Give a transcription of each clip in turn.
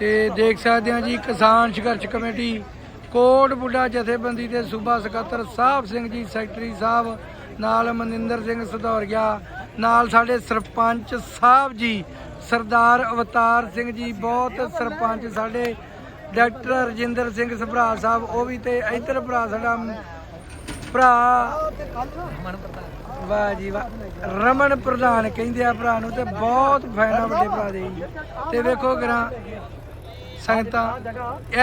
ਤੇ ਦੇਖ ਸਕਦੇ ਹਾਂ ਜੀ, ਕਿਸਾਨ ਸੰਘਰਸ਼ ਕਮੇਟੀ, ਕੋਟ ਬੁੱਢਾ ਜਥੇਬੰਦੀ ਦੇ ਸੂਬਾ ਸਕੱਤਰ ਸਾਹਿਬ ਸਿੰਘ ਜੀ, ਸੈਕਟਰੀ ਸਾਹਿਬ, ਨਾਲ ਮਨਿੰਦਰ ਸਿੰਘ ਸਧੌਰੀਆ, ਨਾਲ ਸਾਡੇ ਸਰਪੰਚ ਸਾਹਿਬ ਜੀ, ਸਰਦਾਰ ਅਵਤਾਰ ਸਿੰਘ ਜੀ, ਬਹੁਤ ਸਰਪੰਚ ਸਾਡੇ, ਡਾਕਟਰ ਰਜਿੰਦਰ ਸਿੰਘ ਸਭਰਾ ਸਾਹਿਬ, ਉਹ ਵੀ ਤੇ ਇੱਧਰ ਭਰਾ ਸਾਡਾ, ਭਰਾ ਵਾਹ ਜੀ ਵਾਹ, ਰਮਨ ਪ੍ਰਧਾਨ ਕਹਿੰਦੇ ਆ ਭਰਾ ਨੂੰ ਤੇ ਬਹੁਤ ਫੈਨ ਆ ਵੱਡੇ ਭਰਾ ਦੇ ਜੀ। ਤੇ ਵੇਖੋ ਗਰਾਂ ਸੰਗਤਾਂ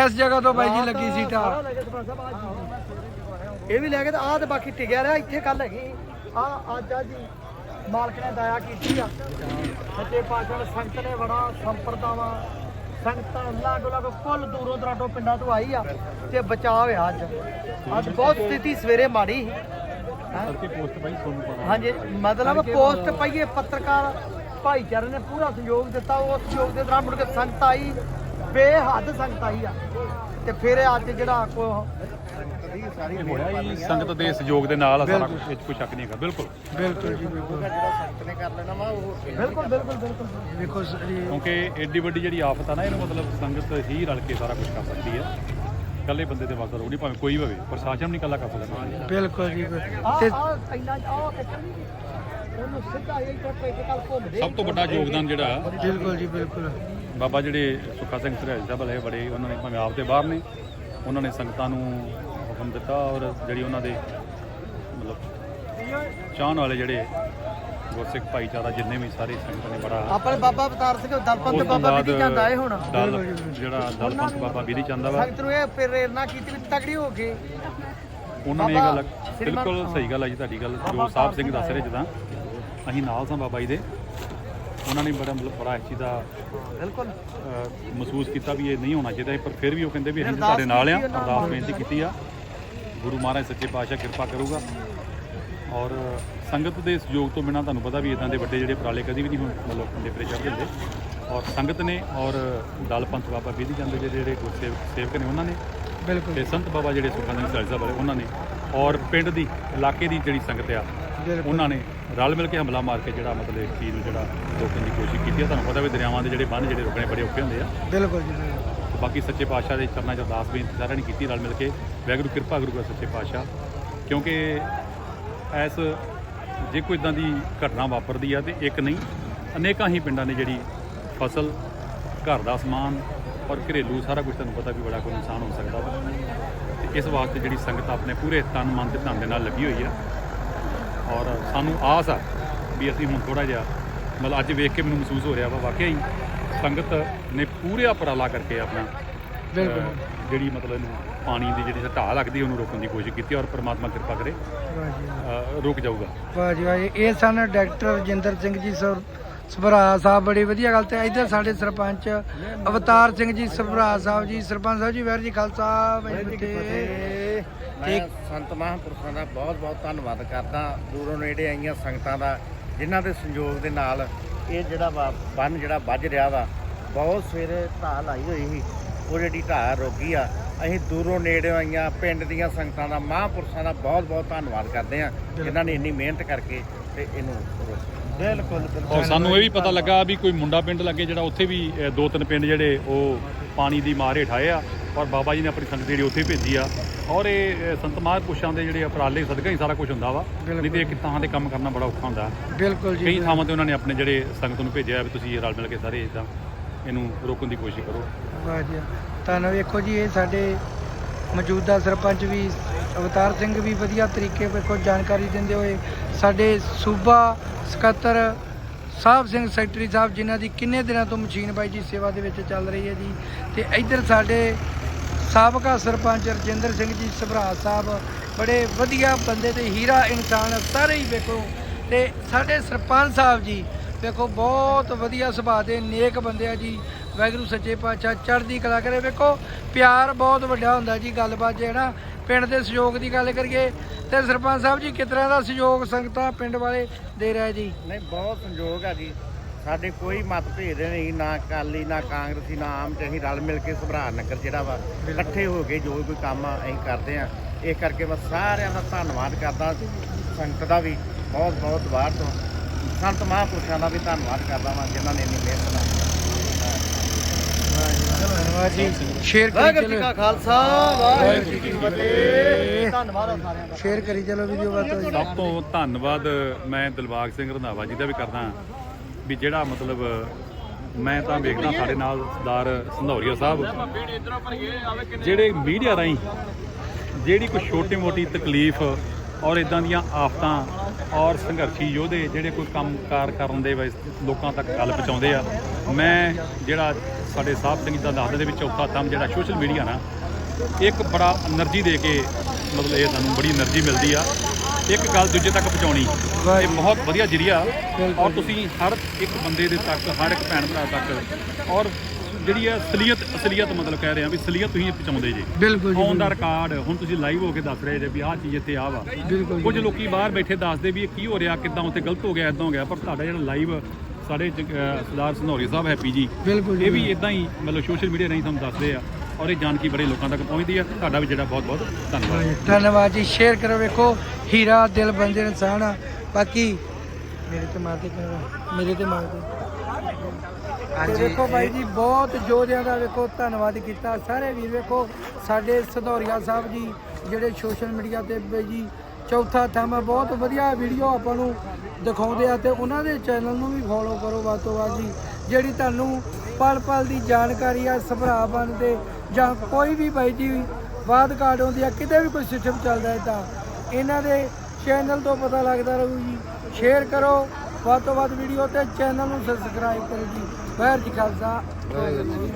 ਇਸ ਜਗ੍ਹਾ ਤੋਂ ਬਾਈ ਜੀ ਲੱਗੀ ਸੀਟਾ। ਇਹ ਵੀ ਲੈ ਕੇ ਤੇ ਆਹ ਤੇ ਬਾਕੀ ਟਿਕਿਆ ਰਿਹਾ ਇੱਥੇ ਕੱਲ ਹੈਗੀ। ਆ ਅੱਜ ਆ ਜੀ ਮਾਲਕ ਨੇ ਦਇਆ ਕੀਤੀ ਆ। ਸੱਚੇ ਪਾਤਸ਼ਾਹ ਸੰਗਤ ਨੇ ਬੜਾ ਸੰਪਰਦਾਵਾ ਸੰਗਤਾਂ ਲੱਗ ਲੱਗ ਕੁੱਲ ਦੂਰੋਂ ਦਰਾਡੋਂ ਪਿੰਡਾਂ ਤੋਂ ਆਈ ਆ ਤੇ ਬਚਾਅ ਹੋਇਆ ਅੱਜ। ਅੱਜ ਬਹੁਤ ਸਥਿਤੀ ਸਵੇਰੇ ਮਾੜੀ ਸੀ। ਹਾਂਜੀ ਮਤਲਬ ਪੋਸਟ ਪਾਈਏ ਪੱਤਰਕਾਰ ਭਾਈਚਾਰੇ ਨੇ ਪੂਰਾ ਸਹਿਯੋਗ ਦਿੱਤਾ ਉਸ ਸਹਿਯੋਗ ਦੇ ਦੌਰਾਨ ਮੁੜ ਕੇ ਸੰਗਤ ਆਈ। ਬੇਹੱਦ ਸੰਗਤ ਆਈ ਆ। ਤੇ ਫਿਰ ਅੱਜ ਜਿਹੜਾ ਕੋ ਹੋਇਆ ਹੀ ਸੰਗਤ ਦੇ ਸਹਿਯੋਗ ਦੇ ਨਾਲ ਆ ਸਾਰਾ ਕੁਝ ਇਹ 'ਚ ਕੋਈ ਸ਼ੱਕ ਨਹੀਂ ਹੈਗਾ। ਬਿਲਕੁਲ। ਬਿਲਕੁਲ ਜੀ ਬਿਲਕੁਲ। ਬਿਲਕੁਲ ਬਿਲਕੁਲ ਬਿਲਕੁਲ। ਵੇਖੋ ਸ- ਇਹ ਕਿਉਂਕਿ ਏਡੀ ਵੱਡੀ ਜਿਹੜੀ ਆਫਤ ਆ ਨਾ ਇਹਨੂੰ ਮਤਲਬ ਸੰਗਤ ਹੀ ਰਲ ਕੇ ਸਾਰਾ ਕੁਝ ਕਰ ਸਕਦੀ ਹੈ ਇਕੱਲੇ ਬੰਦੇ ਦੇ ਵਾਸਤੇ ਨਹੀਂ ਭਾਵੇਂ ਕੋਈ ਵੀ ਹੋਵੇ ਪ੍ਰਸ਼ਾਸਨ ਨਹੀਂ ਇਕੱਲਾ ਕਰ ਸਕਦਾ ਬਿਲਕੁਲ ਜੀ ਤੇ ਕੱਲ ਸਭ ਤੋਂ ਵੱਡਾ ਯੋਗਦਾਨ ਜਿਹੜਾ ਬਿਲਕੁਲ ਜੀ ਬਿਲਕੁਲ। ਬਾਬਾ ਜਿਹੜੇ ਸੁੱਖਾ ਸਿੰਘ ਸਰਿਆਜ ਸਾਹਿਬ ਵਾਲੇ ਬੜੇ ਉਹਨਾਂ ਨੇ ਭਾਵੇਂ ਆਪ ਦੇ ਬਾਹਰ ਨੇ ਉਹਨਾਂ ਨੇ ਸੰਗਤਾਂ ਨੂੰ ਹੁਕਮ ਦਿੱਤਾ ਔਰ ਜਿਹੜੀ ਉਹਨਾਂ ਦੇ ਮਤਲਬ ਚਾਹਣ ਵਾਲੇ ਜਿਹੜੇ ਗੁਰਸਿੱਖ ਭਾਈਚਾਰਾ ਜਿੰਨੇ ਵੀ ਸਾਰੇ ਸੰਗਤ ਨੇ ਬੜਾ ਆਪਣੇ ਬਾਬਾ ਅਵਤਾਰ ਸਿੰਘ ਦਲਪੰਤ ਬਾਬਾ ਵੀ ਜਾਂਦਾ ਏ ਹੁਣ। ਜਿਹੜਾ ਦਲਪੰਥ ਬਾਬਾ ਬੀਰੀ ਚੰਦਾ ਵਾ। ਸੰਗਤ ਨੂੰ ਇਹ ਪ੍ਰੇਰਨਾ ਕੀਤੀ ਵੀ ਤਗੜੀ ਹੋ ਕੇ ਉਹਨਾਂ ਨੇ ਇਹ ਗੱਲ ਬਿਲਕੁਲ ਸਹੀ ਗੱਲ ਹੈ ਜੀ ਤੁਹਾਡੀ ਗੱਲ ਜੋ ਸਾਹਿਬ ਸਿੰਘ ਦੱਸ ਰਹੇ ਜਿੱਦਾਂ। ਅਸੀਂ ਨਾਲ ਸਾਂ ਬਾਬਾ ਜੀ ਦੇ। ਉਹਨਾਂ ਨੇ ਬੜਾ ਮਤਲਬ ਬੜਾ ਇਸ ਚੀਜ਼ ਦਾ ਬਿਲਕੁਲ। ਮਹਿਸੂਸ ਕੀਤਾ ਵੀ ਇਹ ਨਹੀਂ ਹੋਣਾ ਚਾਹੀਦਾ ਪਰ ਫਿਰ ਵੀ ਉਹ ਕਹਿੰਦੇ ਵੀ ਅਸੀਂ ਤੁਹਾਡੇ ਨਾਲ ਆ ਅਰਦਾਸ ਬੇਨਤੀ ਕੀਤੀ ਆ। ਗੁਰੂ ਮਹਾਰਾਜ ਸੱਚੇ ਪਾਤਸ਼ਾਹ ਕਿਰਪਾ ਕਰੂਗਾ। ਔਰ ਸੰਗਤ ਦੇ ਸਹਿਯੋਗ ਤੋਂ ਬਿਨਾ ਤੁਹਾਨੂੰ ਪਤਾ ਵੀ ਇਦਾਂ ਦੇ ਵੱਡੇ ਜਿਹੜੇ ਉਪਰਾਲੇ ਕਦੀ ਵੀ ਨਹੀਂ ਹੁਣ ਮਤਲਬ ਨੇਪਰੇ ਚੜ੍ਹਦੇ ਹੁੰਦੇ। ਔਰ ਸੰਗਤ ਨੇ ਔਰ ਦਲ ਪੰਥ ਬਾਬਾ ਬੀਦੀ ਜਾਂਦੇ ਜਿਹੜੇ ਜਿਹੜੇ ਗੁਰਸੇਵਕ ਸੇਵਕ ਨੇ ਉਹਨਾਂ ਨੇ। ਬਿਲਕੁਲ। ਤੇ ਸੰਤ ਬਾਬਾ ਜਿਹੜੇ ਸੁਖਾਂ ਸਿੰਘ ਸਾਹਿਬ ਵਾਲੇ ਉਹਨਾਂ ਨੇ। ਔਰ ਪਿੰਡ ਦੀ ਇਲਾਕੇ ਦੀ ਜਿਹੜੀ ਸੰਗਤ ਆ ਉਹਨਾਂ ਨੇ ਰਲ ਮਿਲ ਕੇ ਹਮਲਾ ਮਾਰ ਕੇ ਜਿਹੜਾ ਮਤਲਬ ਇਸ ਚੀਜ਼ ਨੂੰ ਜਿਹੜਾ ਰੋਕਣ ਦੀ ਕੋਸ਼ਿਸ਼ ਕੀਤੀ ਆ। ਤੁਹਾਨੂੰ ਪਤਾ ਵੀ ਦਰਿਆਵਾਂ ਦੇ ਜਿਹੜੇ ਬੰਨ ਜਿਹੜੇ ਰੋਕਣੇ ਬੜੇ ਔਖੇ ਹੁੰਦੇ ਆ। ਬਿਲਕੁਲ ਜੀ। ਤੇ ਬਾਕੀ ਸੱਚੇ ਪਾਤਸ਼ਾਹ ਦੇ ਚਰਨਾਂ 'ਚ ਅਰਦਾਸ ਬੇਨਤੀ ਸਾਰਿਆਂ ਨੇ ਕੀਤੀ ਰਲ ਮਿਲ ਕੇ। ਵਾਹਿਗੁਰੂ ਕਿਰਪਾ ਕਰੂਗਾ ਸੱਚੇ ਪਾਤਸ਼ਾਹ। ਕਿਉਂਕਿ ਐਸ ਜੇ ਕੋਈ ਇਦਾਂ ਦੀ ਘਟਨਾ ਵਾਪਰਦੀ ਆ ਤੇ ਇੱਕ ਨਹੀਂ ਅਨੇਕਾਂ ਹੀ ਪਿੰਡਾਂ ਨੇ ਜਿਹੜੀ ਫਸਲ ਘਰ ਦਾ ਸਮਾਨ ਔਰ ਘਰੇਲੂ ਸਾਰਾ ਕੁਝ ਤੁਹਾਨੂੰ ਪਤਾ ਵੀ ਬੜਾ ਕੋਈ ਨੁਕਸਾਨ ਹੋ ਸਕਦਾ ਵਾ। ਤੇ ਇਸ ਵਾਸਤੇ ਜਿਹੜੀ ਸੰਗਤ ਆਪਣੇ ਪੂਰੇ ਤਨ ਮਨ ਤੇ ਧਨ ਦੇ ਨਾਲ ਲੱਗੀ ਹੋਈ ਆ ਔਰ ਸਾਨੂੰ ਆਸ ਆ ਵੀ ਅਸੀਂ ਹੁਣ ਥੋੜਾ ਜਿਹਾ ਮਤਲਬ ਅੱਜ ਵੇਖ ਕੇ ਮੈਨੂੰ ਮਹਿਸੂਸ ਹੋ ਰਿਹਾ ਵਾ ਵਾਕਿਆ ਹੀ ਸੰਗਤ ਨੇ ਪੂਰੇ ਉਪਰਾਲਾ ਕਰਕੇ ਆਪਣਾ ਬਿਲਕੁਲ ਜਿਹੜੀ ਮਤਲਬ ਇਹਨੂੰ ਪਾਣੀ ਦੀ ਜਿਹੜੀ ਢਾਹ ਲੱਗਦੀ ਉਹਨੂੰ ਰੋਕਣ ਦੀ ਕੋਸ਼ਿਸ਼ ਕੀਤੀ ਔਰ ਪ੍ਰਮਾਤਮਾ ਕਿਰਪਾ ਕਰੇ ਰੁਕ ਜਾਊਗਾ ਵਾਹ ਜੀ ਵਾਹ। ਇਹ ਸਨ ਡਾਕਟਰ ਰਜਿੰਦਰ ਸਿੰਘ ਜੀ ਸਰ ਸਭਰਾ ਸਾਹਿਬ ਬੜੀ ਵਧੀਆ ਗੱਲ ਤੇ ਇੱਧਰ ਸਾਡੇ ਸਰਪੰਚ ਅਵਤਾਰ ਸਿੰਘ ਜੀ ਸਭਰਾ ਸਾਹਿਬ ਜੀ ਸਰਪੰਚ ਸਾਹਿਬ ਜੀ ਵੈਰ ਜੀ ਖਾਲਸਾ ਵਾਹਿਗੁਰੂ ਜੀ। ਮੈਂ ਸੰਤ ਮਹਾਂਪੁਰਖਾਂ ਦਾ ਬਹੁਤ ਬਹੁਤ ਧੰਨਵਾਦ ਕਰਦਾ ਦੂਰੋਂ ਨੇੜੇ ਆਈਆਂ ਸੰਗਤਾਂ ਦਾ ਜਿਨ੍ਹਾਂ ਦੇ ਸੰਯੋਗ ਦੇ ਨਾਲ ਇਹ ਜਿਹੜਾ ਵਾ ਬੰਨ ਜਿਹੜਾ ਵੱਜ ਰਿਹਾ ਵਾ ਬਹੁਤ ਸਵੇਰੇ ਢਾਹ ਲਾਈ ਹੋਈ ਸੀ। ਉਹ ਜਿਹੜੀ ਢਾਹ ਰੋਗੀ ਆ ਅਸੀਂ ਦੂਰੋਂ ਨੇੜੇ ਆਈਆਂ ਪਿੰਡ ਦੀਆਂ ਸੰਗਤਾਂ ਦਾ ਮਹਾਂਪੁਰਖਾਂ ਦਾ ਬਹੁਤ ਬਹੁਤ ਧੰਨਵਾਦ ਕਰਦੇ ਆ ਜਿਨ੍ਹਾਂ ਨੇ ਇੰਨੀ ਮਿਹਨਤ ਕਰਕੇ ਤੇ ਇਹਨੂੰ ਰੋਕਿਆ ਬਿਲਕੁਲ ਔਰ ਸਾਨੂੰ ਇਹ ਵੀ ਪਤਾ ਲੱਗਾ ਵੀ ਕੋਈ ਮੁੰਡਾ ਪਿੰਡ ਲੱਗੇ ਜਿਹੜਾ ਉੱਥੇ ਵੀ ਦੋ ਤਿੰਨ ਪਿੰਡ ਜਿਹੜੇ ਉਹ ਪਾਣੀ ਦੀ ਮਾਰ ਹੇਠ ਆਏ ਆ। ਔਰ ਬਾਬਾ ਜੀ ਨੇ ਆਪਣੀ ਸੰਗਤ ਜਿਹੜੀ ਉੱਥੇ ਭੇਜੀ ਆ। ਔਰ ਇਹ ਸੰਤ ਮਹਾਂਪੁਰਸ਼ਾਂ ਦੇ ਜਿਹੜੇ ਉਪਰਾਲੇ ਸਦਕਾ ਹੀ ਸਾਰਾ ਕੁਝ ਹੁੰਦਾ ਵਾ। ਨਹੀਂ ਤੇ ਇੱਕ ਥਾਂ ਤੇ ਕੰਮ ਕਰਨਾ ਬੜਾ ਔਖਾ ਹੁੰਦਾ। ਬਿਲਕੁਲ ਜੀ। ਕਈ ਥਾਵਾਂ ਤੇ ਉਹਨਾਂ ਨੇ ਆਪਣੇ ਜਿਹੜੇ ਸੰਗਤ ਨੂੰ ਭੇਜਿਆ ਵੀ ਤੁਸੀਂ ਰਲ ਮਿਲ ਕੇ ਸਾਰੇ ਇਦਾਂ ਇਹਨੂੰ ਰੋਕਣ ਦੀ ਕੋਸ਼ਿਸ਼ ਕਰੋ। ਵਾਹ ਜੀ। ਤੁਹਾਨੂੰ ਵੇਖੋ ਜੀ ਇਹ ਸਾਡੇ ਮੌਜੂਦਾ ਸਰਪੰਚ ਵੀ ਅਵਤਾਰ ਸਿੰਘ ਵੀ ਵਧੀਆ ਤਰੀਕੇ ਵੇਖੋ ਜਾਣਕਾਰੀ ਦਿੰਦੇ ਹੋਏ ਸਾਡੇ ਸੂਬਾ ਸਕੱਤਰ ਸਾਹਿਬ ਸਿੰਘ ਸੈਕਟਰੀ ਸਾਹਿਬ ਜਿਨ੍ਹਾਂ ਦੀ ਕਿੰਨੇ ਦਿਨਾਂ ਤੋਂ ਮਸ਼ੀਨ ਬਾਈ ਜੀ ਸੇਵਾ ਦੇ ਵਿੱਚ ਚੱਲ ਰਹੀ ਹੈ ਜੀ। ਤੇ ਇੱਧਰ ਸਾਡੇ ਸਾਬਕਾ ਸਰਪੰਚ ਰਜਿੰਦਰ ਸਿੰਘ ਜੀ ਸਭਰਾ ਸਾਹਿਬ, ਬੜੇ ਵਧੀਆ ਬੰਦੇ ਤੇ ਹੀਰਾ ਇਨਸਾਨ ਸਾਰੇ ਹੀ ਵੇਖੋ। ਤੇ ਸਾਡੇ ਸਰਪੰਚ ਸਾਹਿਬ ਜੀ, ਵੇਖੋ ਬਹੁਤ ਵਧੀਆ ਸੁਭਾਅ ਦੇ ਨੇਕ ਬੰਦੇ ਆ ਜੀ। ਵਾਹਿਗੁਰੂ ਸੱਚੇ ਪਾਤਸ਼ਾਹ ਚੜ੍ਹਦੀ ਕਲਾ ਕਰੇ। ਵੇਖੋ, ਪਿਆਰ ਬਹੁਤ ਵੱਡਾ ਹੁੰਦਾ ਜੀ ਗੱਲਬਾਤ ਜੇ ਨਾ ਪਿੰਡ ਦੇ ਸਹਿਯੋਗ ਦੀ ਗੱਲ ਕਰੀਏ, ਤੇ ਸਰਪੰਚ ਸਾਹਿਬ ਜੀ ਕਿਸ ਤਰ੍ਹਾਂ ਦਾ ਸਹਿਯੋਗ ਸੰਗਤਾਂ ਪਿੰਡ ਵਾਲੇ ਦੇ ਰਹੇ ਜੀ? ਨਹੀਂ, ਬਹੁਤ ਸੰਯੋਗ ਆ ਜੀ। ਸਾਡੇ ਕੋਈ ਮਤਭੇਦ ਨਹੀਂ ਨਾ ਅਕਾਲੀ ਨਾ ਕਾਂਗਰਸੀ ਨਾ ਆਮ ਚ ਅਸੀਂ ਰਲ ਮਿਲ ਕੇ ਸੁਭਰਾ ਨਗਰ ਜਿਹੜਾ ਵਾ ਇਕੱਠੇ ਹੋ ਕੇ ਜੋ ਕੋਈ ਕੰਮ ਆ ਅਸੀਂ ਕਰਦੇ ਆ। ਇਹ ਕਰਕੇ ਮੈਂ ਸਾਰਿਆਂ ਦਾ ਧੰਨਵਾਦ ਕਰਦਾ ਸੰਗਤ ਦਾ ਵੀ ਬਹੁਤ ਬਹੁਤ ਬਾਹਰ ਤੋਂ ਸੰਤ ਮਹਾਂਪੁਰਸ਼ਾਂ ਦਾ ਵੀ ਧੰਨਵਾਦ ਕਰਦਾ ਵਾਂ ਜਿਨ੍ਹਾਂ ਨੇ ਇੰਨੀ ਮਿਹਨਤ ਨਾਲ ਸ਼ੇਅਰ ਕਰੀ ਵਾਹਿਗੁਰੂ ਜੀ ਕਾ ਚਲੋ ਖਾਲਸਾ ਵਾਹਿਗੁਰੂ ਜੀ ਕੀ ਫਤਿਹ। ਧੰਨਵਾਦ ਆ ਸਾਰਿਆਂ ਦਾ। ਸ਼ੇਅਰ ਕਰੀ ਚਲੋ ਵੀਡੀਓ ਬਾਤ ਸਭ ਤੋਂ ਧੰਨਵਾਦ ਮੈਂ ਦਿਲਬਾਗ ਸਿੰਘ ਰੰਧਾਵਾ ਜੀ ਦਾ ਵੀ ਕਰਦਾ। ਵੀ ਜਿਹੜਾ ਮਤਲਬ, ਮੈਂ ਤਾਂ ਵੇਖਦਾ ਸਾਡੇ ਨਾਲ ਸਰਦਾਰ ਸੰਧੌਰੀਆ ਸਾਹਿਬ। ਜਿਹੜੇ ਮੀਡੀਆ ਰਾਹੀਂ ਜਿਹੜੀ ਕੋਈ ਛੋਟੀ-ਮੋਟੀ ਤਕਲੀਫ ਔਰ ਇਦਾਂ ਦੀਆਂ ਆਫਤਾਂ ਔਰ ਸੰਘਰਸ਼ੀ ਯੋਧੇ ਜਿਹੜੇ ਕੋਈ ਕੰਮ ਕਾਰ ਕਰਨ ਦੇ ਲੋਕਾਂ ਤੱਕ ਗੱਲ ਪਹੁੰਚਾਉਂਦੇ ਆ, ਮੈਂ ਜਿਹੜਾ ਸਾਡੇ ਸਾਹਿਬ ਸਿੰਘ ਦਾ ਦਾਦੇ ਦੇ ਵਿੱਚ ਔਖਾ ਕੰਮ ਜਿਹੜਾ ਸੋਸ਼ਲ ਮੀਡੀਆ ਨਾ, ਇੱਕ ਬੜਾ એનર્ਜੀ ਦੇ ਕੇ ਮਤਲਬ ਇਹ ਸਾਨੂੰ ਬੜੀ એનર્ਜੀ ਮਿਲਦੀ ਆ। ਇੱਕ ਗੱਲ ਦੂਜੇ ਤੱਕ ਪਹੁੰਚਾਉਣੀ। ਇਹ। ਬਹੁਤ ਵਧੀਆ ਜਰੀਆ। ਔਰ ਤੁਸੀਂ ਹਰ ਇੱਕ ਬੰਦੇ ਦੇ ਤੱਕ ਹਰ ਇੱਕ ਭੈਣ ਭਰਾ ਤੱਕ ਔਰ ਜਿਹੜੀ ਹੈ ਅਸਲੀਅਤ ਅਸਲੀਅਤ ਮਤਲਬ ਕਹਿ ਰਹੇ ਆ ਵੀ ਅਸਲੀਅਤ ਤੁਸੀਂ ਪਹੁੰਚਾਉਂਦੇ ਜੇ। ਬਿਲਕੁਲ ਜੀ ਔਨ ਦਾ ਰਿਕਾਰਡ ਹੁਣ ਤੁਸੀਂ ਲਾਈਵ ਹੋ ਕੇ ਦੱਸ ਰਹੇ ਜੇ ਵੀ ਆਹ ਚੀਜ਼ ਇੱਥੇ ਆ ਵਾ। ਬਿਲਕੁਲ ਕੁਝ। ਲੋਕੀ ਬਾਹਰ ਬੈਠੇ ਦੱਸਦੇ ਵੀ ਇਹ ਕੀ ਹੋ ਰਿਹਾ ਕਿੱਦਾਂ ਉੱਥੇ ਗਲਤ ਹੋ ਗਿਆ ਇਦਾਂ ਹੋ ਗਿਆ। ਪਰ ਤੁਹਾਡਾ ਜਿਹੜਾ ਲਾਈਵ ਸਾਡੇ ਸਰਦਾਰ ਸੰਧੌਰੀ ਸਾਹਿਬ ਹੈਪੀ ਜੀ ਇਹ ਵੀ ਇਦਾਂ ਹੀ ਮਤਲਬ ਸੋਸ਼ਲ ਮੀਡੀਆ ਰਾਹੀਂ ਤੁਹਾਨੂੰ ਦੱਸਦੇ ਆ। ਔਰ ਇਹ ਜਾਣਕਾਰੀ ਬੜੇ ਲੋਕਾਂ ਤੱਕ ਪਹੁੰਚਦੀ ਆ। ਤੁਹਾਡਾ ਵੀ ਜਿਹੜਾ ਬਹੁਤ ਬਹੁਤ ਧੰਨਵਾਦ। ਧੰਨਵਾਦ ਜੀ। ਸ਼ੇਅਰ ਕਰੋ ਵੇਖੋ ਹੀਰਾ ਦਿਲ ਬੰਦੇ ਇਨਸਾਨ ਆ ਬਾਕੀ ਮੇਰੇ ਤੇ ਮਾਰਦੇ ਕਿਉਂ ਮੇਰੇ ਤੇ ਮਾਰਦੇ ਹਾਂਜੀ। ਵੇਖੋ ਬਾਈ ਜੀ ਬਹੁਤ ਯੋਧਿਆਂ ਦਾ ਵੇਖੋ ਧੰਨਵਾਦ ਕੀਤਾ। ਸਾਰੇ ਵੀਰ ਵੇਖੋ ਸਾਡੇ ਸਧੌਰੀਆ ਸਾਹਿਬ ਜੀ ਜਿਹੜੇ ਸੋਸ਼ਲ ਮੀਡੀਆ ਤੇ ਬਾਈ ਜੀ ਚੌਥਾ ਥੰਮ ਬਹੁਤ ਵਧੀਆ ਵੀਡੀਓ ਆਪਾਂ ਨੂੰ ਦਿਖਾਉਂਦੇ ਆ ਤੇ ਉਹਨਾਂ ਦੇ ਚੈਨਲ ਨੂੰ ਵੀ ਫੋਲੋ ਕਰੋ ਵੱਧ ਤੋਂ ਵੱਧ ਜੀ। ਜਿਹੜੀ ਤੁਹਾਨੂੰ ਪਲ ਪਲ ਦੀ ਜਾਣਕਾਰੀ ਆ ਸਭਰਾ ਬਣਦੇ ਜਾਂ ਕੋਈ ਵੀ ਬਾਈ ਜੀ ਬਾਦ ਕਾਰਡ ਹੁੰਦੀ ਆ, ਕਿਤੇ ਵੀ ਕੋਈ ਸਿਸਟਮ ਚੱਲਦਾ ਹੈ ਤਾਂ ਇਹਨਾਂ ਦੇ ਚੈਨਲ ਤੋਂ ਪਤਾ ਲੱਗਦਾ ਰਹੂ ਜੀ। ਸ਼ੇਅਰ ਕਰੋ, ਵੱਧ ਤੋਂ ਵੱਧ ਵੀਡੀਓ ਤੇ ਚੈਨਲ ਨੂੰ ਸਬਸਕ੍ਰਾਈਬ ਕਰੋ ਜੀ। ਵਾਹਿਗੁਰੂ ਜੀ ਖਾਲਸਾ। ਵਾਹਿਗੁਰੂ ਜੀ